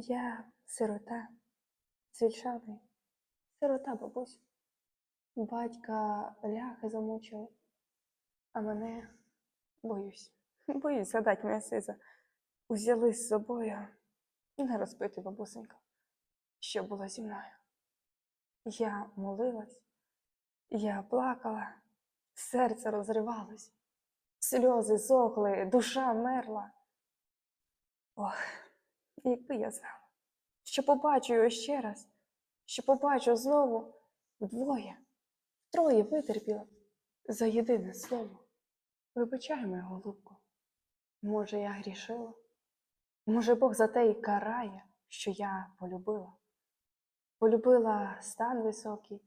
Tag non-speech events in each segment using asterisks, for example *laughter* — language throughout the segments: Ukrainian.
Я сирота, звільшаний, сирота, бабусь. Батька ляхи замучили, а мене боюсь. *laughs* Боюсь згадать моя сиза. Узяли з собою не розпити бабусенька, що було зі мною. Я молилась, я плакала, серце розривалось, сльози сохли, душа мерла. Ох, якби я знала, що побачу його ще раз, що побачу знову вдвоє, троє витерпіла за єдине слово. Вибачай, моя голубко, може, я грішила? Може, Бог за те й карає, що я полюбила. Полюбила стан високий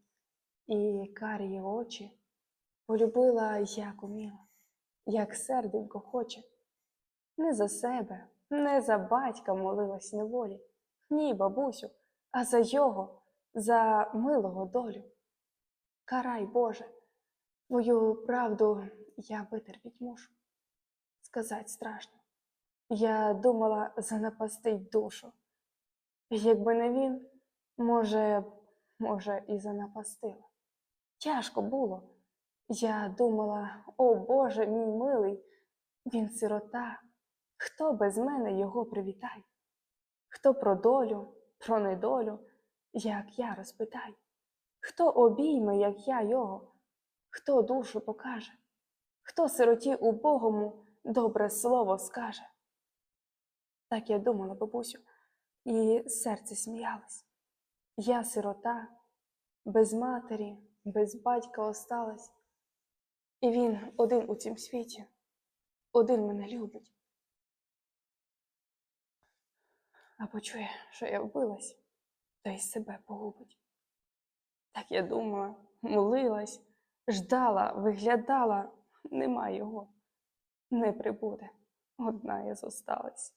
і карі очі, полюбила, як уміла, як серденько хоче. Не за себе, не за батька молилась неволі, ні, бабусю, а за його, за милого долю. Карай, Боже, твою правду я витерпіть мушу. Сказать страшно. Я думала занапастить душу. Якби не він, може, може, і занапастила. Тяжко було. Я думала, о Боже мій милий, він сирота. Хто без мене його привітає? Хто про долю, про недолю, як я розпитаю? Хто обійме, як я його? Хто душу покаже? Хто сироті убогому добре слово скаже? Так я думала, бабусю, і серце сміялось. Я сирота, без матері, без батька осталась, і він один у цім світі, один мене любить. А почує, що я вбилась, то й себе погубить. Так я думала, молилась, ждала, виглядала, нема його, не прибуде, одна я зосталась.